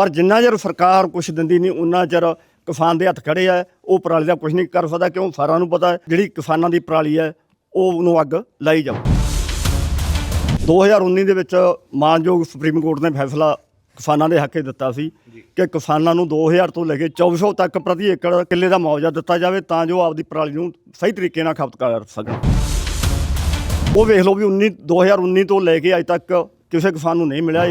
ਪਰ ਜਿੰਨਾ ਚਿਰ ਸਰਕਾਰ ਕੁਝ ਦਿੰਦੀ ਨਹੀਂ ਉਹਨਾਂ ਚਿਰ ਕਿਸਾਨ ਦੇ ਹੱਥ ਖੜੇ ਆ ਉਹ ਪਰਾਲੀ ਦਾ ਕੁਝ ਨਹੀਂ ਕਰ ਸਕਦਾ ਕਿਉਂ? ਸਾਰਿਆਂ ਨੂੰ ਪਤਾ ਹੈ, ਜਿਹੜੀ ਕਿਸਾਨਾਂ ਦੀ ਪਰਾਲੀ ਹੈ ਉਹ ਉਹਨੂੰ ਅੱਗ ਲਾਈ ਜਾਓ 2019 ਦੇ ਵਿੱਚ ਮਾਨਯੋਗ ਸੁਪਰੀਮ ਕੋਰਟ ਨੇ ਫੈਸਲਾ ਕਿਸਾਨਾਂ ਦੇ ਹੱਕੇ ਦਿੱਤਾ ਸੀ ਕਿ ਕਿਸਾਨਾਂ ਨੂੰ 2000 ਤੋਂ ਲੈ ਕੇ 2400 ਤੱਕ ਪ੍ਰਤੀ ਏਕੜ ਕਿੱਲੇ ਦਾ ਮੁਆਵਜ਼ਾ ਦਿੱਤਾ ਜਾਵੇ ਤਾਂ ਜੋ ਆਪਦੀ ਪਰਾਲੀ ਨੂੰ ਸਹੀ ਤਰੀਕੇ ਨਾਲ ਖਪਤ ਕਰ ਸਕਣ। ਉਹ ਵੇਖ ਲਓ ਵੀ 19 2019 ਤੋਂ ਲੈ ਕੇ ਅੱਜ ਤੱਕ ਕਿਸੇ ਕਿਸਾਨ ਨੂੰ ਨਹੀਂ ਮਿਲਿਆ।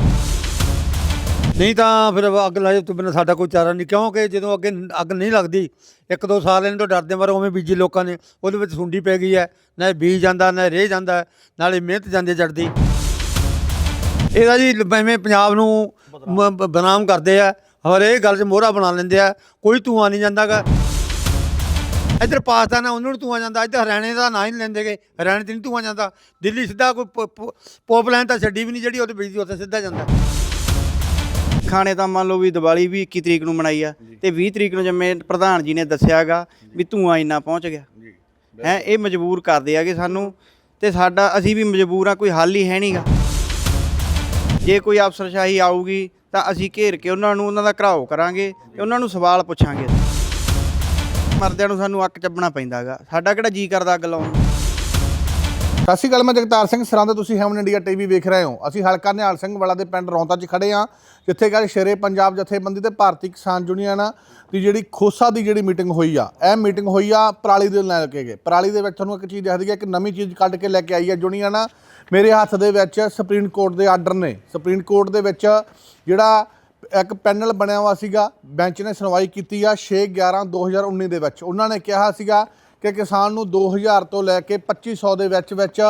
ਨਹੀਂ ਤਾਂ ਫਿਰ ਅੱਗ ਲਾਏ ਤੋਂ ਬਿਨਾਂ ਸਾਡਾ ਕੋਈ ਚਾਰਾ ਨਹੀਂ ਕਿਉਂਕਿ ਜਦੋਂ ਅੱਗੇ ਅੱਗ ਨਹੀਂ ਲੱਗਦੀ ਇੱਕ ਦੋ ਸਾਲ ਇਹਨਾਂ ਤੋਂ ਡਰਦੇ ਮਾਰੇ ਉਵੇਂ ਬੀਜੀ ਲੋਕਾਂ ਨੇ ਉਹਦੇ ਵਿੱਚ ਸੁੰਡੀ ਪੈ ਗਈ ਹੈ ਨਾ ਬੀਜ ਜਾਂਦਾ ਨਾ ਰੇਹ ਜਾਂਦਾ ਨਾਲੇ ਮਿਹਨਤ ਜਾਂਦੇ ਜੜਦੀ। ਇਹਦਾ ਜੀ ਐਵੇਂ ਪੰਜਾਬ ਨੂੰ ਮ- ਬ- ਬਦਨਾਮ ਕਰਦੇ ਆ ਹਰ ਇਹ ਗੱਲ 'ਚ ਮੋਹਰਾ ਬਣਾ ਲੈਂਦੇ ਆ ਕੋਈ ਧੂਆਂ ਨਹੀਂ ਜਾਂਦਾਗਾ। ਇੱਧਰ ਪਾਕਿਸਤਾਨ ਆ ਉਹਨਾਂ ਨੂੰ ਧੂਆਂ ਜਾਂਦਾ ਇੱਧਰ ਹਰਿਆਣੇ ਦਾ ਨਾਂ ਹੀ ਨਹੀਂ ਲੈਂਦੇਗੇ ਹਰਿਆਣੇ 'ਚ ਨਹੀਂ ਧੂਆਂ ਜਾਂਦਾ ਦਿੱਲੀ ਸਿੱਧਾ ਕੋਈ ਪੋਪ ਲਾਈਨ ਤਾਂ ਛੱਡੀ ਵੀ ਨਹੀਂ ਜਿਹੜੀ ਉਹਦੇ ਬਿਜਲੀ ਉੱਥੇ ਸਿੱਧਾ ਜਾਂਦਾ। ਖਾਣੇ ਤਾਂ ਮੰਨ ਲਓ ਵੀ ਦੀਵਾਲੀ ਵੀ 21 ਤਰੀਕ ਨੂੰ ਮਨਾਈ ਆ ਤੇ 20 ਤਰੀਕ ਨੂੰ ਜਿਵੇਂ ਪ੍ਰਧਾਨ ਜੀ ਨੇ ਦੱਸਿਆਗਾ ਵੀ ਧੂਆਂ ਇੰਨਾ ਪਹੁੰਚ ਗਿਆ। ਹੈ ਇਹ ਮਜਬੂਰ ਕਰਦੇ ਆਗੇ ਸਾਨੂੰ ਤੇ ਸਾਡਾ ਅਸੀਂ ਵੀ ਮਜਬੂਰ ਆ ਕੋਈ ਹੱਲ ਹੀ ਹੈ ਨਹੀਂਗਾ ਜੇ ਕੋਈ ਅਫਸਰਸ਼ਾਹੀ ਆਊਗੀ ਤਾਂ ਅਸੀਂ ਘੇਰ ਕੇ ਉਹਨਾਂ ਨੂੰ ਉਹਨਾਂ ਦਾ ਘਰਾਓ ਕਰਾਂਗੇ ਤੇ ਉਹਨਾਂ ਨੂੰ ਸਵਾਲ ਪੁੱਛਾਂਗੇ। ਮਰਦਿਆਂ ਨੂੰ ਸਾਨੂੰ ਅੱਕ ਚੱਬਣਾ ਪੈਂਦਾਗਾ। ਸਾਡਾ ਕਿਹੜਾ ਜੀ ਕਰਦਾ ਅੱਗ ਲਾਉਣ ਨੂੰ? ਸਤਿ ਸ਼੍ਰੀ ਅਕਾਲ, ਮੈਂ ਜਗਤਾਰ ਸਿੰਘ ਸਰੰਦ ਤੁਸੀਂ ਹੈਮਨ ਇੰਡੀਆ ਟੀਵੀ ਵੇਖ ਰਹੇ ਹੋ। ਅਸੀਂ ਹਲਕਾ ਨਿਹਾਲ ਸਿੰਘ ਵਾਲਾ ਦੇ ਪਿੰਡ ਰੌਂਤਾ 'ਚ ਖੜੇ ਆ ਜਿੱਥੇ ਕੱਲ ਸ਼ੇਰੇ ਪੰਜਾਬ ਜਥੇਬੰਦੀ ਤੇ ਭਾਰਤੀ ਕਿਸਾਨ ਯੂਨੀਅਨ ਦੀ ਜਿਹੜੀ ਖੋਸਾ ਦੀ ਜਿਹੜੀ ਮੀਟਿੰਗ ਹੋਈ ਆ, ਇਹ ਮੀਟਿੰਗ ਹੋਈ ਆ ਪਰਾਲੀ ਦੇ ਲੈ ਕੇ ਗਏ। ਪਰਾਲੀ ਦੇ ਵਿੱਚ ਤੁਹਾਨੂੰ ਇੱਕ ਚੀਜ਼ ਦੱਸਦੀ ਹੈ ਕਿ ਨਵੀਂ ਚੀਜ਼ ਕੱਢ ਕੇ ਲੈ ਕੇ ਆਈ ਆ ਯੂਨੀਅਨ। ਮੇਰੇ ਹੱਥ ਦੇ ਵਿੱਚ ਸੁਪਰੀਮ ਕੋਰਟ ਦੇ ਆਰਡਰ ਨੇ। ਸੁਪਰੀਮ ਕੋਰਟ ਦੇ ਵਿੱਚ ਜਿਹੜਾ ਇੱਕ ਪੈਨਲ ਬਣਿਆ ਹੋਇਆ ਸੀਗਾ, ਬੈਂਚ ਨੇ ਸੁਣਵਾਈ ਕੀਤੀ ਆ 6 11 2019 ਦੇ ਵਿੱਚ। ਉਹਨਾਂ ਨੇ ਕਿਹਾ ਸੀਗਾ ਕਿ ਕਿਸਾਨ ਨੂੰ 2000 ਤੋਂ ਲੈ ਕੇ 2500 ਦੇ ਵਿੱਚ ਵਿੱਚ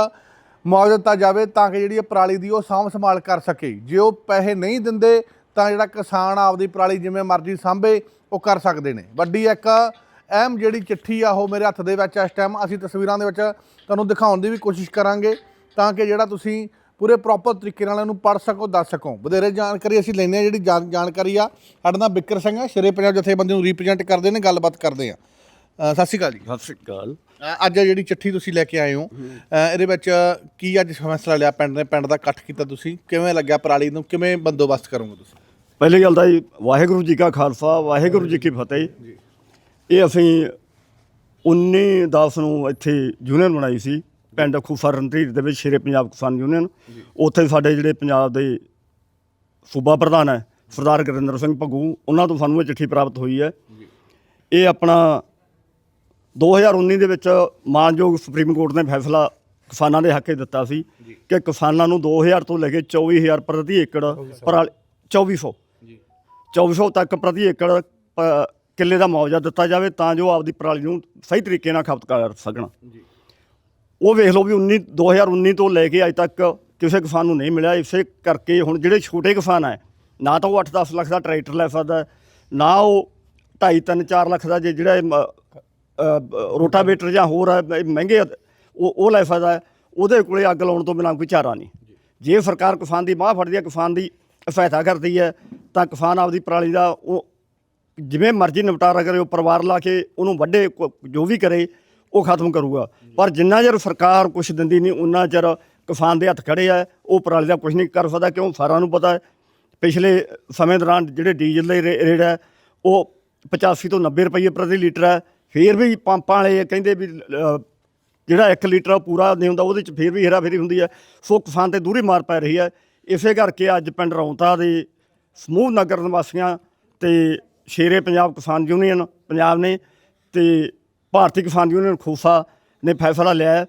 ਮੁਆਵਜ਼ਾ ਦਿੱਤਾ ਜਾਵੇ ਤਾਂ ਕਿ ਜਿਹੜੀ ਇਹ ਪਰਾਲੀ ਦੀ ਉਹ ਸਾਂਭ ਸੰਭਾਲ ਕਰ ਸਕੇ। ਜੇ ਉਹ ਪੈਸੇ ਨਹੀਂ ਦਿੰਦੇ ਤਾਂ ਜਿਹੜਾ ਕਿਸਾਨ ਆਪਦੀ ਪਰਾਲੀ ਜਿਵੇਂ ਮਰਜ਼ੀ ਸਾਂਭੇ, ਉਹ ਕਰ ਸਕਦੇ ਨੇ। ਵੱਡੀ ਇੱਕ ਅਹਿਮ ਜਿਹੜੀ ਚਿੱਠੀ ਆ ਉਹ ਮੇਰੇ ਹੱਥ ਦੇ ਵਿੱਚ ਇਸ ਟਾਈਮ ਅਸੀਂ ਤਸਵੀਰਾਂ ਦੇ ਵਿੱਚ ਤੁਹਾਨੂੰ ਦਿਖਾਉਣ ਦੀ ਵੀ ਕੋਸ਼ਿਸ਼ ਕਰਾਂਗੇ ਤਾਂ ਕਿ ਜਿਹੜਾ ਤੁਸੀਂ ਪੂਰੇ ਪ੍ਰੋਪਰ ਤਰੀਕੇ ਨਾਲ ਇਹਨੂੰ ਪੜ੍ਹ ਸਕੋ, ਦੱਸ ਸਕੋ। ਵਧੇਰੇ ਜਾਣਕਾਰੀ ਅਸੀਂ ਲੈਂਦੇ ਹਾਂ ਜਿਹੜੀ ਜਾਣ- ਜਾਣਕਾਰੀ ਆ। ਸਾਡੇ ਨਾਲ ਬਿੱਕਰ ਸਿੰਘ ਆ, ਸ਼ੇਰੇ ਪੰਜਾਬ ਜਥੇਬੰਦੀ ਨੂੰ ਰਿਪਰੈਜ਼ੈਂਟ ਕਰਦੇ ਨੇ, ਗੱਲਬਾਤ ਕਰਦੇ ਆ ਅ, ਸਤਿ ਸ਼੍ਰੀ ਅਕਾਲ ਜੀ। ਸਤਿ ਸ੍ਰੀ ਅਕਾਲ। ਅ, ਅੱਜ ਜਿਹੜੀ ਚਿੱਠੀ ਤੁਸੀਂ ਲੈ ਕੇ ਆਏ ਹੋ ਅ, ਇਹਦੇ ਵਿੱਚ ਕੀ ਅੱਜ ਫੈਸਲਾ ਲਿਆ ਪਿੰਡ ਨੇ ਪਿੰਡ ਦਾ ਇਕੱਠ ਕੀਤਾ ਤੁਸੀਂ? ਕਿਵੇਂ ਲੱਗਿਆ ਪਰਾਲੀ ਨੂੰ? ਕਿਵੇਂ ਬੰਦੋਬਸਤ ਕਰੋਗੇ ਤੁਸੀਂ? ਪਹਿਲੀ ਗੱਲ ਤਾਂ ਜੀ ਵਾਹਿਗੁਰੂ ਜੀ ਕਾ ਖਾਲਸਾ ਵਾਹਿਗੁਰੂ ਜੀ ਕੀ ਫਤਿਹ। ਇਹ ਅਸੀਂ 19 10 ਨੂੰ ਇੱਥੇ ਯੂਨੀਅਨ ਬਣਾਈ ਸੀ ਪਿੰਡ ਖੂਫਾ ਰਣਧੀਰ ਦੇ ਵਿੱਚ ਸ਼ੇਰੇ ਪੰਜਾਬ ਕਿਸਾਨ ਯੂਨੀਅਨ। ਉੱਥੇ ਸਾਡੇ ਜਿਹੜੇ ਪੰਜਾਬ ਦੇ ਸੂਬਾ ਪ੍ਰਧਾਨ ਹੈ ਸਰਦਾਰ ਗੁਰਿੰਦਰ ਸਿੰਘ ਭੱਗੂ ਉਹਨਾਂ ਤੋਂ ਸਾਨੂੰ ਇਹ ਚਿੱਠੀ ਪ੍ਰਾਪਤ ਹੋਈ ਹੈ। ਇਹ ਆਪਣਾ 2019 ਦੇ ਵਿੱਚ ਮਾਨਯੋਗ ਸੁਪਰੀਮ ਕੋਰਟ ਨੇ ਫੈਸਲਾ ਕਿਸਾਨਾਂ ਦੇ ਹੱਕੇ ਦਿੱਤਾ ਸੀ ਕਿ ਕਿਸਾਨਾਂ ਨੂੰ 2000 ਤੋਂ ਲੈ ਕੇ 24000 ਪ੍ਰਤੀ ਏਕੜ ਪਰਾਲੀ 2400 2400 ਤੱਕ ਪ੍ਰਤੀ ਏਕੜ ਕਿੱਲੇ ਦਾ ਮੁਆਵਜ਼ਾ ਦਿੱਤਾ ਜਾਵੇ ਤਾਂ ਜੋ ਆਪਦੀ ਪਰਾਲੀ ਨੂੰ ਸਹੀ ਤਰੀਕੇ ਨਾਲ ਖਪਤ ਕਰ ਸਕਣ। ਉਹ ਵੇਖ ਲਓ ਵੀ 19 2019 ਤੋਂ ਲੈ ਕੇ ਅੱਜ ਤੱਕ ਕਿਸੇ ਕਿਸਾਨ ਨੂੰ ਨਹੀਂ ਮਿਲਿਆ। ਇਸੇ ਕਰਕੇ ਹੁਣ ਜਿਹੜੇ ਛੋਟੇ ਕਿਸਾਨ ਹੈ ਨਾ ਤਾਂ ਉਹ 8-10 ਲੱਖ ਦਾ ਟਰੈਕਟਰ ਲੈ ਸਕਦਾ ਨਾ ਉਹ 2.5 3 4 ਲੱਖ ਦਾ ਜਿਹੜਾ ਰੋਟਾਵੇਟਰ ਜਾਂ ਹੋਰ ਮਹਿੰਗੇ ਉਹ ਉਹ ਲੈ ਸਕਦਾ। ਉਹਦੇ ਕੋਲੇ ਅੱਗ ਲਾਉਣ ਤੋਂ ਬਿਨਾਂ ਕੋਈ ਚਾਰਾ ਨਹੀਂ ਜੇ ਸਰਕਾਰ ਕਿਸਾਨ ਦੀ ਬਾਹ ਫੜਦੀ ਹੈ ਕਿਸਾਨ ਦੀ ਸਹਾਇਤਾ ਕਰਦੀ ਹੈ ਤਾਂ ਕਿਸਾਨ ਆਪਦੀ ਪਰਾਲੀ ਦਾ ਉਹ ਜਿਵੇਂ ਮਰਜ਼ੀ ਨਿਪਟਾਰਾ ਕਰੇ ਉਹ ਪਰਿਵਾਰ ਲਾ ਕੇ ਉਹਨੂੰ ਵੱਡੇ ਜੋ ਵੀ ਕਰੇ ਉਹ ਖਤਮ ਕਰੂਗਾ ਪਰ ਜਿੰਨਾ ਚਿਰ ਸਰਕਾਰ ਕੁਝ ਦਿੰਦੀ ਨਹੀਂ ਉਹਨਾਂ ਚਿਰ ਕਿਸਾਨ ਦੇ ਹੱਥ ਖੜੇ ਆ ਉਹ ਪਰਾਲੀ ਦਾ ਕੁਝ ਨਹੀਂ ਕਰ ਸਕਦਾ ਕਿਉਂ ਸਾਰਿਆਂ ਨੂੰ ਪਤਾ ਹੈ ਪਿਛਲੇ ਸਮੇਂ ਦੌਰਾਨ ਜਿਹੜੇ ਡੀਜ਼ਲ ਦੇ ਰੇਟ ਹੈ ਉਹ 85 ਤੋਂ 90 ਰੁਪਏ ਪ੍ਰਤੀ ਲੀਟਰ ਹੈ ਫੇਰ ਵੀ ਪੰਪਾਂ ਵਾਲੇ ਕਹਿੰਦੇ ਵੀ ਅ, ਜਿਹੜਾ 1 ਲੀਟਰ ਆ ਉਹ ਪੂਰਾ ਨਹੀਂ ਹੁੰਦਾ ਉਹਦੇ ਚ ਫੇਰ ਵੀ ਹੇਰਾਫੇਰੀ ਹੁੰਦੀ ਹੈ। ਸੋ ਕਿਸਾਨ ਤੇ ਦੂਰੀ ਮਾਰ ਪੈ ਰਹੀ ਹੈ। ਇਸੇ ਕਰਕੇ ਅੱਜ ਪਿੰਡ ਰੌਂਤਾ ਦੇ ਸਮੂਹ ਨਗਰ ਨਿਵਾਸੀਆਂ ਤੇ ਸ਼ੇਰੇ ਪੰਜਾਬ ਕਿਸਾਨ ਯੂਨੀਅਨ ਪੰਜਾਬ ਨੇ ਤੇ ਭਾਰਤੀ ਕਿਸਾਨ ਯੂਨੀਅਨ ਖੋਫਾ ਨੇ ਫੈਸਲਾ ਲਿਆ ਹੈ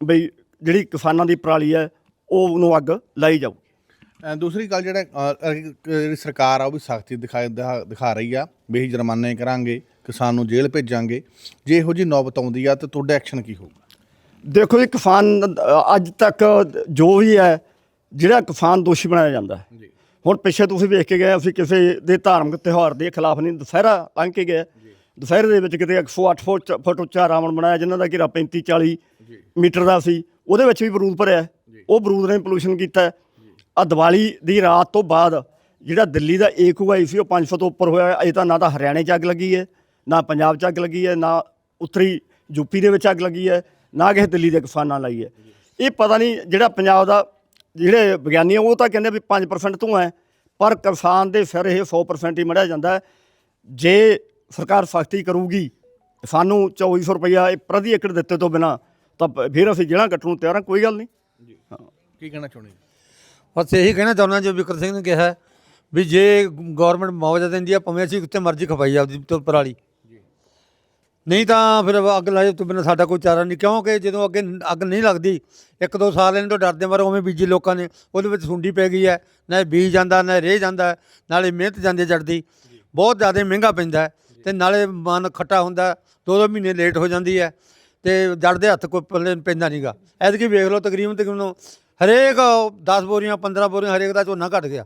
ਬਈ ਜਿਹੜੀ ਕਿਸਾਨਾਂ ਦੀ ਪਰਾਲੀ ਹੈ ਉਹ ਉਹਨੂੰ ਅੱਗ ਲਾਈ ਜਾਊ ਅ, ਦੂਸਰੀ ਗੱਲ ਜਿਹੜਾ ਅ, ਅ, ਜਿਹੜੀ ਸਰਕਾਰ ਆ ਉਹ ਵੀ ਸਖਤੀ ਦਿਖਾ ਦਿਖਾ- ਦਿਖਾ ਰਹੀ ਆ ਵੀ ਅਸੀਂ ਜੁਰਮਾਨੇ ਕਰਾਂਗੇ। ਕਿਸਾਨ ਨੂੰ ਜੇਲ੍ਹ ਭੇਜਾਂਗੇ। ਜੇ ਇਹੋ ਜੀ ਨੌਬਤ ਆਉਂਦੀ ਆ ਤਾਂ ਤੁਹਾਡਾ ਐਕਸ਼ਨ ਕੀ ਹੋਊਗਾ? ਦੇਖੋ ਜੀ ਕਿਸਾਨ ਅੱਜ ਤੱਕ ਜੋ ਵੀ ਹੈ ਜਿਹੜਾ ਕਿਸਾਨ ਦੋਸ਼ੀ ਬਣਾਇਆ ਜਾਂਦਾ ਹੈ। ਜੀ। ਹੁਣ ਪਿੱਛੇ ਤੁਸੀਂ ਵੇਖ ਕੇ ਗਏ ਅਸੀਂ ਕਿਸੇ ਦੇ ਧਾਰਮਿਕ ਤਿਉਹਾਰ ਦੇ ਖਿਲਾਫ ਨਹੀਂ ਦੁਸਹਿਰਾ ਲੰਘ ਕੇ ਗਏ ਦੁਸਹਿਰੇ ਦੇ ਵਿੱਚ ਕਿਤੇ 108 ਫੁੱਟ ਫੁੱਟ ਉੱਚਾ ਰਾਵਣ ਬਣਾਇਆ ਜਿਨ੍ਹਾਂ ਦਾ ਘੇਰਾ 35 40 ਮੀਟਰ ਦਾ ਸੀ ਉਹਦੇ ਵਿੱਚ ਵੀ ਬਰੂਦ ਭਰਿਆ। ਉਹ ਬਰੂਦ ਨੇ ਪੋਲੂਸ਼ਨ ਕੀਤਾ ਆ ਦੀਵਾਲੀ ਦੀ ਰਾਤ ਤੋਂ ਬਾਅਦ ਜਿਹੜਾ ਦਿੱਲੀ ਦਾ ਏਕੂਆਈ ਸੀ ਉਹ 500 ਤੋਂ ਉੱਪਰ ਹੋਇਆ ਅਜੇ ਤਾਂ ਨਾ ਤਾਂ ਹਰਿਆਣੇ 'ਚ ਅੱਗ ਲੱਗੀ ਹੈ। ਨਾ ਪੰਜਾਬ 'ਚ ਅੱਗ ਲੱਗੀ ਹੈ ਨਾ ਉੱਤਰੀ ਯੂਪੀ ਦੇ ਵਿੱਚ ਅੱਗ ਲੱਗੀ ਹੈ ਨਾ ਕਿਸੇ ਦਿੱਲੀ ਦੇ ਕਿਸਾਨਾਂ ਲਾਈ ਹੈ ਇਹ ਪਤਾ ਨਹੀਂ ਜਿਹੜਾ ਪੰਜਾਬ ਦਾ ਜਿਹੜੇ ਵਿਗਿਆਨੀ ਉਹ ਤਾਂ ਕਹਿੰਦੇ ਵੀ 5% ਧੂੰਆਂ ਹੈ ਪਰ ਕਿਸਾਨ ਦੇ ਸਿਰ ਇਹ 100% ਹੀ ਮੜਿਆ ਜਾਂਦਾ। ਜੇ ਸਰਕਾਰ ਸਖਤੀ ਕਰੂਗੀ ਸਾਨੂੰ 2400 ਰੁਪਇਆ ਇਹ ਪ੍ਰਤੀ ਏਕੜ ਦਿੱਤੇ ਤੋਂ ਬਿਨਾ ਤਾਂ ਫਿਰ ਅਸੀਂ ਜਿਹੜਾ ਕੱਟਣ ਨੂੰ ਤਿਆਰ ਹਾਂ ਕੋਈ ਗੱਲ ਨਹੀਂ ਕੀ ਕਹਿਣਾ ਚਾਹੁੰਦੇ? ਬਸ ਇਹੀ ਕਹਿਣਾ ਚਾਹੁੰਦਾ ਜੋ ਵਿਕਰ ਸਿੰਘ ਨੇ ਕਿਹਾ ਵੀ ਜੇ ਗਵਰਨਮੈਂਟ ਮੁਆਵਜ਼ਾ ਦਿੰਦੀ ਆ ਭਾਵੇਂ ਅਸੀਂ ਕਿਤੇ ਮਰਜ਼ੀ ਖਪਾਈ ਆਪਦੀ ਤੋਂ ਪਰਾਲੀ ਨਹੀਂ ਤਾਂ ਫਿਰ ਅੱਗ ਲਾਏ ਤੋਂ ਬਿਨਾਂ ਸਾਡਾ ਕੋਈ ਚਾਰਾ ਨਹੀਂ ਕਿਉਂਕਿ ਜਦੋਂ ਅੱਗੇ ਅੱਗ ਨਹੀਂ ਲੱਗਦੀ ਇੱਕ ਦੋ ਸਾਲ ਇਹਨਾਂ ਤੋਂ ਡਰਦੇ ਮਾਰੇ ਉਵੇਂ ਬੀਜੀ ਲੋਕਾਂ ਨੇ ਉਹਦੇ ਵਿੱਚ ਸੁੰਡੀ ਪੈ ਗਈ ਹੈ ਨਾ ਬੀਜ ਜਾਂਦਾ ਨਾ ਰਹਿ ਜਾਂਦਾ ਨਾਲੇ ਮਿਹਨਤ ਜਾਂਦੀ ਜੜਦੀ ਬਹੁਤ ਜ਼ਿਆਦਾ ਮਹਿੰਗਾ ਪੈਂਦਾ ਤੇ ਨਾਲੇ ਮਨ ਖੱਟਾ ਹੁੰਦਾ ਦੋ ਦੋ ਮਹੀਨੇ ਲੇਟ ਹੋ ਜਾਂਦੀ ਹੈ ਤੇ ਜੜਦੇ ਹੱਥ ਕੋਈ ਪੱਲੇ ਪੈਂਦਾ ਨਹੀਂਗਾ ਐਤਕੀ ਵੇਖ ਲਓ ਤਕਰੀਬਨ ਤਕਰੀਬਨ ਹਰੇਕ 10 ਬੋਰੀਆਂ 15 ਬੋਰੀਆਂ ਹਰੇਕ ਦਾ ਝੋਨਾ ਘਟ ਗਿਆ।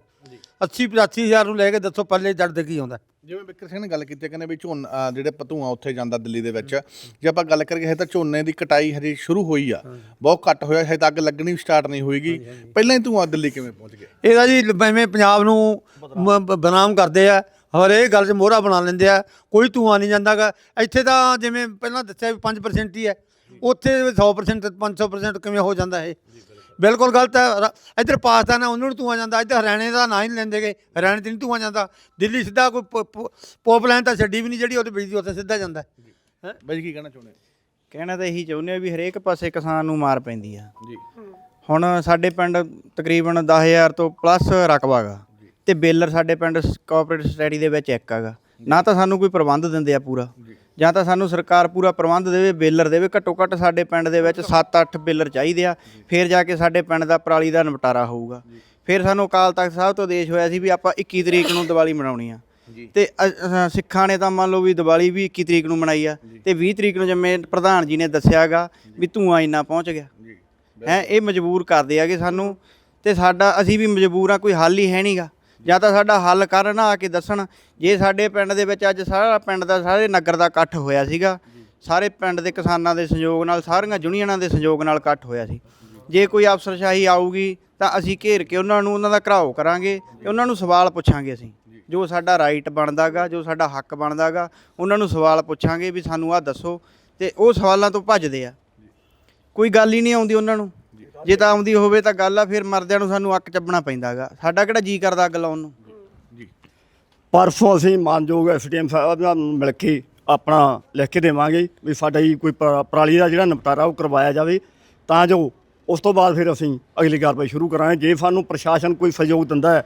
80 85 ਹਜ਼ਾਰ ਨੂੰ ਲੈ ਕੇ ਦੱਸੋ ਪੱਲੇ ਜੜਦੇ ਕੀ ਆਉਂਦਾ। ਜਿਵੇਂ ਬਿੱਕਰ ਸਿੰਘ ਨੇ ਗੱਲ ਕੀਤੀ ਹੈ, ਕਹਿੰਦੇ ਵੀ ਝੋਨ ਜਿਹੜੇ ਪਤੂਆ ਉੱਥੇ ਜਾਂਦਾ ਦਿੱਲੀ ਦੇ ਵਿੱਚ ਜੇ ਆਪਾਂ ਗੱਲ ਕਰੀਏ ਹਜੇ ਤਾਂ ਝੋਨੇ ਦੀ ਕਟਾਈ ਹਜੇ ਸ਼ੁਰੂ ਹੋਈ ਆ। ਬਹੁਤ ਘੱਟ ਹੋਇਆ ਹਜੇ ਤਾਂ ਅੱਗ ਲੱਗਣੀ ਸਟਾਰਟ ਨਹੀਂ ਹੋਏਗੀ ਪਹਿਲਾਂ ਹੀ ਧੂਆਂ ਦਿੱਲੀ ਕਿਵੇਂ ਪਹੁੰਚ ਗਿਆ? ਇਹਦਾ ਜੀ ਐਵੇਂ ਪੰਜਾਬ ਨੂੰ ਮ- ਬ- ਬਦਨਾਮ ਕਰਦੇ ਆ ਹਰੇਕ ਗੱਲ 'ਚ ਮੋਹਰਾ ਬਣਾ ਲੈਂਦੇ ਆ ਕੋਈ ਧੂਆਂ ਨਹੀਂ ਜਾਂਦਾਗਾ ਇੱਥੇ ਤਾਂ ਜਿਵੇਂ ਪਹਿਲਾਂ ਦੱਸਿਆ ਵੀ 5% ਹੀ ਹੈ ਉੱਥੇ 100% 500% ਕਿਵੇਂ ਹੋ ਜਾਂਦਾ ਇਹ। ਬਿਲਕੁਲ ਗਲਤ ਹੈ। ਇੱਧਰ ਪਾਕਿਸਤਾਨ ਹੈ ਉਹਨਾਂ ਨੂੰ ਧੂਆਂ ਜਾਂਦਾ। ਇੱਧਰ ਹਰਿਆਣੇ ਦਾ ਨਾਂ ਹੀ ਨਹੀਂ ਲੈਂਦੇਗੇ ਹਰਿਆਣੇ 'ਚ ਨਹੀਂ ਧੂਆਂ ਜਾਂਦਾ। ਦਿੱਲੀ ਸਿੱਧਾ ਕੋਈ ਪੋਪ ਲਾਈਨ ਤਾਂ ਛੱਡੀ ਵੀ ਨਹੀਂ ਜਿਹੜੀ ਉਹਦੇ ਬਿਜਲੀ ਉੱਥੇ ਸਿੱਧਾ ਜਾਂਦਾ। ਹੈ? ਬਾਈ ਕੀ ਕਹਿਣਾ ਚਾਹੁੰਦੇ? ਕਹਿਣਾ ਤਾਂ ਇਹੀ ਚਾਹੁੰਦੇ ਆ ਵੀ ਹਰੇਕ ਪਾਸੇ ਕਿਸਾਨ ਨੂੰ ਮਾਰ ਪੈਂਦੀ ਆ। ਜੀ। ਹੁਣ ਸਾਡੇ ਪਿੰਡ ਤਕਰੀਬਨ 10000 ਤੋਂ ਪਲੱਸ ਰਕਬਾ ਗਾ। ਤੇ ਬੇਲਰ ਸਾਡੇ ਪਿੰਡ ਕੋਆਪਰੇਟਿਵ ਸੋਸਾਇਟੀ ਦੇ ਵਿੱਚ ਇੱਕ ਹੈਗਾ। ਨਾ ਤਾਂ ਸਾਨੂੰ ਕੋਈ ਪ੍ਰਬੰਧ ਦਿੰਦੇ ਆ ਪੂਰਾ। ਜਾਂ ਤਾਂ ਸਾਨੂੰ ਸਰਕਾਰ ਪੂਰਾ ਪ੍ਰਬੰਧ ਦੇਵੇ ਬੇਲਰ ਦੇਵੇ ਘੱਟੋ ਘੱਟ ਸਾਡੇ ਪਿੰਡ ਦੇ ਵਿੱਚ 7-8 ਬੇਲਰ ਚਾਹੀਦੇ ਆ। ਫਿਰ ਜਾ ਕੇ ਸਾਡੇ ਪਿੰਡ ਦਾ ਪਰਾਲੀ ਦਾ ਨਿਪਟਾਰਾ ਹੋਊਗਾ। ਫਿਰ ਸਾਨੂੰ ਅਕਾਲ ਤਖਤ ਸਾਹਿਬ ਤੋਂ ਆਦੇਸ਼ ਹੋਇਆ ਸੀ ਵੀ ਆਪਾਂ 21 ਤਰੀਕ ਨੂੰ ਦੀਵਾਲੀ ਮਨਾਉਣੀ ਆ। ਤੇ ਸਿੱਖਾਂ ਨੇ ਤਾਂ ਮੰਨ ਲਓ ਵੀ ਦੀਵਾਲੀ ਵੀ 21 ਤਰੀਕ ਨੂੰ ਮਨਾਈ ਆ। ਤੇ 20 ਤਰੀਕ ਨੂੰ ਜਿਵੇਂ ਪ੍ਰਧਾਨ ਜੀ ਨੇ ਦੱਸਿਆਗਾ ਵੀ ਧੂਆਂ ਇੰਨਾ ਪਹੁੰਚ ਗਿਆ। ਹੈ ਇਹ ਮਜਬੂਰ ਕਰਦੇ ਆਗੇ ਸਾਨੂੰ ਤੇ ਸਾਡਾ ਅਸੀਂ ਵੀ ਮਜਬੂਰ ਆ ਕੋਈ ਹੱਲ ਹੀ ਹੈ ਨਹੀਂਗਾ ਜਾਂ ਤਾਂ ਸਾਡਾ ਹੱਲ ਕਰਨ ਆ ਕੇ ਦੱਸਣ। ਜੇ ਸਾਡੇ ਪਿੰਡ ਦੇ ਵਿੱਚ ਅੱਜ ਸਾਰਾ ਪਿੰਡ ਦਾ ਸਾਰੇ ਨਗਰ ਦਾ ਇਕੱਠ ਹੋਇਆ ਸੀਗਾ, ਸਾਰੇ ਪਿੰਡ ਦੇ ਕਿਸਾਨਾਂ ਦੇ ਸਹਿਯੋਗ ਨਾਲ, ਸਾਰੀਆਂ ਯੂਨੀਅਨਾਂ ਦੇ ਸਹਿਯੋਗ ਨਾਲ ਇਕੱਠ ਹੋਇਆ ਸੀ। ਜੇ ਕੋਈ ਅਫਸਰਸ਼ਾਹੀ ਆਊਗੀ, ਤਾਂ ਅਸੀਂ ਘੇਰ ਕੇ ਉਹਨਾਂ ਨੂੰ, ਉਹਨਾਂ ਦਾ ਘਰਾਓ ਕਰਾਂਗੇ ਤੇ ਉਹਨਾਂ ਨੂੰ ਸਵਾਲ ਪੁੱਛਾਂਗੇ ਅਸੀਂ। ਜੋ ਸਾਡਾ ਰਾਈਟ ਬਣਦਾਗਾ, ਜੋ ਸਾਡਾ ਹੱਕ ਬਣਦਾਗਾ, ਉਹਨਾਂ ਨੂੰ ਸਵਾਲ ਪੁੱਛਾਂਗੇ ਵੀ ਸਾਨੂੰ ਆਹ ਦੱਸੋ ਤੇ ਉਹ ਸਵਾਲਾਂ ਤੋਂ ਭੱਜਦੇ ਆ। ਕੋਈ ਗੱਲ ਹੀ ਨਹੀਂ ਆਉਂਦੀ ਉਹਨਾਂ ਨੂੰ। ਜੇ ਤਾਂ ਆਉਂਦੀ ਹੋਵੇ ਤਾਂ ਗੱਲ ਆ ਫਿਰ ਮਰਦਿਆਂ ਨੂੰ ਸਾਨੂੰ ਅੱਕ ਚੱਬਣਾ ਪੈਂਦਾਗਾ। ਸਾਡਾ ਕਿਹੜਾ ਜੀ ਕਰਦਾ ਅੱਗ ਲਾਉਣ ਨੂੰ? ਪਰਸੋਂ ਅਸੀਂ ਮਾਨਯੋਗ ਐਸਡੀਐਮ ਸਾਹਿਬ ਨਾਲ ਮਿਲ ਕੇ ਆਪਣਾ ਲਿਖ ਕੇ ਦੇਵਾਂਗੇ ਵੀ ਸਾਡਾ ਹੀ ਕੋਈ ਪਰਾਲੀ ਦਾ ਜਿਹੜਾ ਨਿਪਟਾਰਾ ਉਹ ਕਰਵਾਇਆ ਜਾਵੇ ਤਾਂ ਜੋ ਉਸ ਤੋਂ ਬਾਅਦ ਫਿਰ ਅਸੀਂ ਅਗਲੀ ਕਾਰਵਾਈ ਸ਼ੁਰੂ ਕਰਾਂਗੇ। ਜੇ ਸਾਨੂੰ ਪ੍ਰਸ਼ਾਸਨ ਕੋਈ ਸਹਿਯੋਗ ਦਿੰਦਾ ਹੈ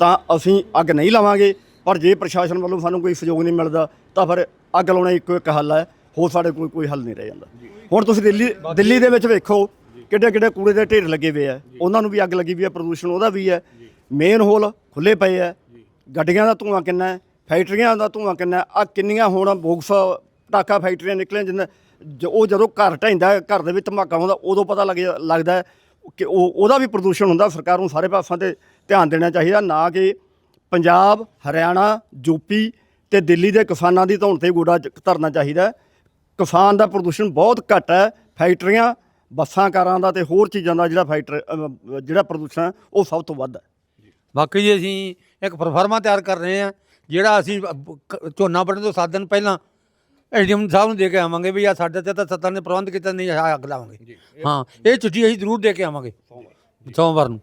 ਤਾਂ ਅਸੀਂ ਅੱਗ ਨਹੀਂ ਲਾਵਾਂਗੇ ਪਰ ਜੇ ਪ੍ਰਸ਼ਾਸਨ ਵੱਲੋਂ ਸਾਨੂੰ ਕੋਈ ਸਹਿਯੋਗ ਨਹੀਂ ਮਿਲਦਾ ਤਾਂ ਫਿਰ ਅੱਗ ਲਾਉਣਾ ਇੱਕੋ ਇੱਕ ਹੱਲ ਹੈ ਹੋਰ ਸਾਡੇ ਕੋਈ ਕੋਈ ਹੱਲ ਨਹੀਂ ਰਹਿ ਜਾਂਦਾ। ਹੁਣ ਤੁਸੀਂ ਦਿੱਲੀ ਦਿੱਲੀ ਦੇ ਵਿੱਚ ਵੇਖੋ ਕਿੱਡੇ ਕਿੱਡੇ ਕੂੜੇ ਦੇ ਢੇਰ ਲੱਗੇ ਹੋਏ ਆ। ਉਹਨਾਂ ਨੂੰ ਵੀ ਅੱਗ ਲੱਗੀ ਵੀ ਹੈ ਪ੍ਰਦੂਸ਼ਣ ਉਹਦਾ ਵੀ ਹੈ ਮੇਨ ਹੋਲ ਖੁੱਲੇ ਪਏ ਆ। ਗੱਡੀਆਂ ਦਾ ਧੂਆਂ ਕਿੰਨਾ ਹੈ ਫੈਕਟਰੀਆਂ ਦਾ ਧੂਆਂ ਕਿੰਨਾ ਆ ਕਿੰਨੀਆਂ ਹੁਣ ਬੋਕਸ ਪਟਾਕਾ ਫੈਕਟਰੀਆਂ ਨਿਕਲੇ ਜਿੰਨਾ ਜ- ਉਹ ਜਦੋਂ ਘਰ ਢਹਿੰਦਾ ਹੈ, ਘਰ ਦੇ ਵਿੱਚ ਧਮਾਕਾ ਹੁੰਦਾ ਉਦੋਂ ਪਤਾ ਲੱਗ ਲੱਗਦਾ ਕਿ ਉਹ ਉਹਦਾ ਵੀ ਪ੍ਰਦੂਸ਼ਣ ਹੁੰਦਾ। ਸਰਕਾਰ ਨੂੰ ਸਾਰੇ ਪਾਸਾਂ ਤੇ ਧਿਆਨ ਦੇਣਾ ਚਾਹੀਦਾ ਨਾ ਕਿ ਪੰਜਾਬ ਹਰਿਆਣਾ ਯੂਪੀ ਤੇ ਦਿੱਲੀ ਦੇ ਕਿਸਾਨਾਂ ਦੀ ਧੌਣ ਤੇ ਗੋਡਾ ਧਰਨਾ ਚਾਹੀਦਾ। ਕਿਸਾਨ ਦਾ ਪ੍ਰਦੂਸ਼ਣ ਬਹੁਤ ਘੱਟ ਹੈ। ਫੈਕਟਰੀਆਂ ਬੱਸਾਂ ਕਾਰਾਂ ਦਾ ਤੇ ਹੋਰ ਚੀਜ਼ਾਂ ਦਾ ਜਿਹੜਾ ਫੈਕਟਰ ਅ, ਜਿਹੜਾ ਪ੍ਰਦੂਸ਼ਣ ਹੈ ਉਹ ਸਭ ਤੋਂ ਵੱਧ ਹੈ। ਬਾਕੀ ਜੀ ਅਸੀਂ ਇੱਕ ਪਰਫਾਰਮਾ ਤਿਆਰ ਕਰ ਰਹੇ ਹਾਂ ਜਿਹੜਾ ਅਸੀਂ ਕ- ਝੋਨਾ ਵੱਢਣ ਤੋਂ 7 ਦਿਨ ਪਹਿਲਾਂ ਐਸਡੀਐਮ ਸਾਹਿਬ ਨੂੰ ਦੇ ਕੇ ਆਵਾਂਗੇ ਵੀ ਆ ਸਾਡੇ ਤੇ ਤਾਂ ਸੱਤਾਂ ਨੇ ਪ੍ਰਬੰਧ ਕੀਤਾ ਨਹੀਂ ਆ ਅੱਗ ਲਾਵਾਂਗੇ। ਹਾਂ ਇਹ ਚਿੱਠੀ ਅਸੀਂ ਜ਼ਰੂਰ ਦੇ ਕੇ ਆਵਾਂਗੇ। ਸੋਮਵਾਰ ਨੂੰ।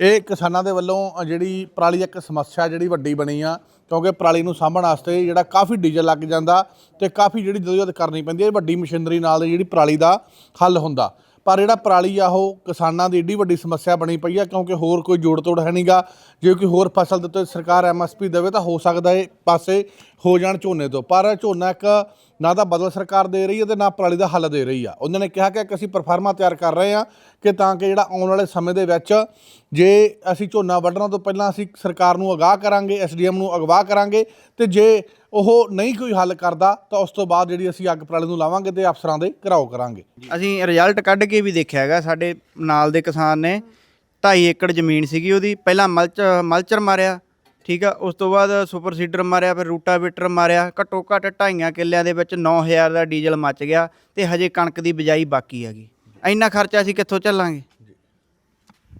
ਇਹ ਕਿਸਾਨਾਂ ਦੇ ਵੱਲੋਂ ਜਿਹੜੀ ਪਰਾਲੀ ਦੀ ਇੱਕ ਸਮੱਸਿਆ ਜਿਹੜੀ ਵੱਡੀ ਬਣੀ ਆ, ਕਿਉਂਕਿ ਪਰਾਲੀ ਨੂੰ ਸਾਂਭਣ ਵਾਸਤੇ ਜਿਹੜਾ ਕਾਫੀ ਡੀਜ਼ਲ ਲੱਗ ਜਾਂਦਾ ਤੇ ਕਾਫੀ ਜਿਹੜੀ ਜਦੋਜਦ ਕਰਨੀ ਪੈਂਦੀ ਹੈ ਵੱਡੀ ਮਸ਼ੀਨਰੀ ਨਾਲ ਜਿਹੜੀ ਪਰਾਲੀ ਦਾ ਹੱਲ ਹੁੰਦਾ। ਪਰ ਜਿਹੜਾ ਪਰਾਲੀ ਆ, ਉਹ ਕਿਸਾਨਾਂ ਦੀ ਏਡੀ ਵੱਡੀ ਸਮੱਸਿਆ ਬਣੀ ਪਈ ਆ, ਕਿਉਂਕਿ ਹੋਰ ਕੋਈ ਜੋੜ ਤੋੜ ਹੈ ਨਹੀਂਗਾ ਜੇ ਕੋਈ ਹੋਰ ਫਸਲ ਦੇ ਉੱਤੇ ਸਰਕਾਰ ਐਮਐਸਪੀ ਦੇਵੇ ਤਾਂ ਹੋ ਸਕਦਾ ਇਹ ਪਾਸੇ ਹੋ ਜਾਣ ਝੋਨੇ ਤੋਂ। ਪਰ ਝੋਨਾ ਇੱਕ ਨਾ ਤਾਂ ਬਦਲ ਸਰਕਾਰ ਦੇ ਰਹੀ ਹੈ ਤੇ ਨਾ ਪਰਾਲੀ ਦਾ ਹੱਲ ਦੇ ਰਹੀ ਆ। ਉਹਨਾਂ ਨੇ ਕਿਹਾ ਕਿ ਇੱਕ ਅਸੀਂ ਪਰਫਾਰਮਾ ਤਿਆਰ ਕਰ ਰਹੇ ਆ ਕਿ ਤਾਂ ਕਿ ਜਿਹੜਾ ਆਉਣ ਵਾਲੇ ਸਮੇਂ ਦੇ ਵਿੱਚ ਜੇ ਅਸੀਂ ਝੋਨਾ ਵੱਢਣਾ ਤੋਂ ਪਹਿਲਾਂ ਅਸੀਂ ਸਰਕਾਰ ਨੂੰ ਅਗਾਹ ਕਰਾਂਗੇ ਐਸਡੀਐਮ ਨੂੰ ਅਗਵਾਹ ਕਰਾਂਗੇ ਤੇ ਜੇ ਉਹ ਨਹੀਂ ਕੋਈ ਹੱਲ ਕਰਦਾ ਤਾਂ ਉਸ ਤੋਂ ਬਾਅਦ ਜਿਹੜੀ ਅਸੀਂ ਅੱਗ ਪਰਾਲੀ ਨੂੰ ਲਾਵਾਂਗੇ ਤੇ ਅਫਸਰਾਂ ਦੇ ਘਰਾਓ ਕਰਾਂਗੇ। ਅਸੀਂ ਰਿਜ਼ਲਟ ਕੱਢ ਕੇ ਵੀ ਦੇਖਿਆ ਹੈਗਾ, ਸਾਡੇ ਨਾਲ ਦੇ ਕਿਸਾਨ ਨੇ 2.5 ਏਕੜ ਜ਼ਮੀਨ ਸੀਗੀ ਉਹਦੀ। ਪਹਿਲਾਂ ਮਲਚ, ਮਲਚਰ ਮਾਰਿਆ ਠੀਕ ਆ, ਉਸ ਤੋਂ ਬਾਅਦ ਸੁਪਰ ਸੀਡਰ ਮਾਰਿਆ, ਫਿਰ ਰੂਟਾਵੇਟਰ ਮਾਰਿਆ, ਘੱਟੋ ਘੱਟ ਢਾਈਆਂ ਕਿੱਲਿਆਂ ਦੇ ਵਿੱਚ 9000 ਦਾ ਡੀਜ਼ਲ ਮੱਚ ਗਿਆ ਤੇ ਹਜੇ ਕਣਕ ਦੀ ਬਿਜਾਈ ਬਾਕੀ ਹੈਗੀ। ਇੰਨਾ ਖਰਚਾ ਅਸੀਂ ਕਿੱਥੋਂ ਚੱਲਾਂਗੇ?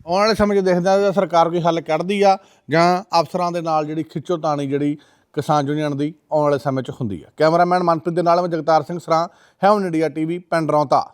ਆਉਣ ਵਾਲੇ ਸਮੇਂ 'ਚ ਦੇਖਦੇ ਹਾਂ ਜੇ ਸਰਕਾਰ ਕੋਈ ਹੱਲ ਕੱਢਦੀ ਆ ਜਾਂ ਅਫਸਰਾਂ ਦੇ ਨਾਲ ਜਿਹੜੀ ਖਿੱਚੋਤਾਣੀ ਜਿਹੜੀ ਕਿਸਾਨ ਯੂਨੀਅਨ ਦੀ ਆਉਣ ਵਾਲੇ ਸਮੇਂ 'ਚ ਹੁੰਦੀ ਆ। ਕੈਮਰਾਮੈਨ ਮਨਪ੍ਰੀਤ ਦੇ ਨਾਲ ਮੈਂ ਜਗਤਾਰ ਸਿੰਘ ਸਰਾਂ ਹੈਵਨ ਇੰਡੀਆ ਟੀਵੀ ਪਿੰਡ ਰੌਂਤਾ।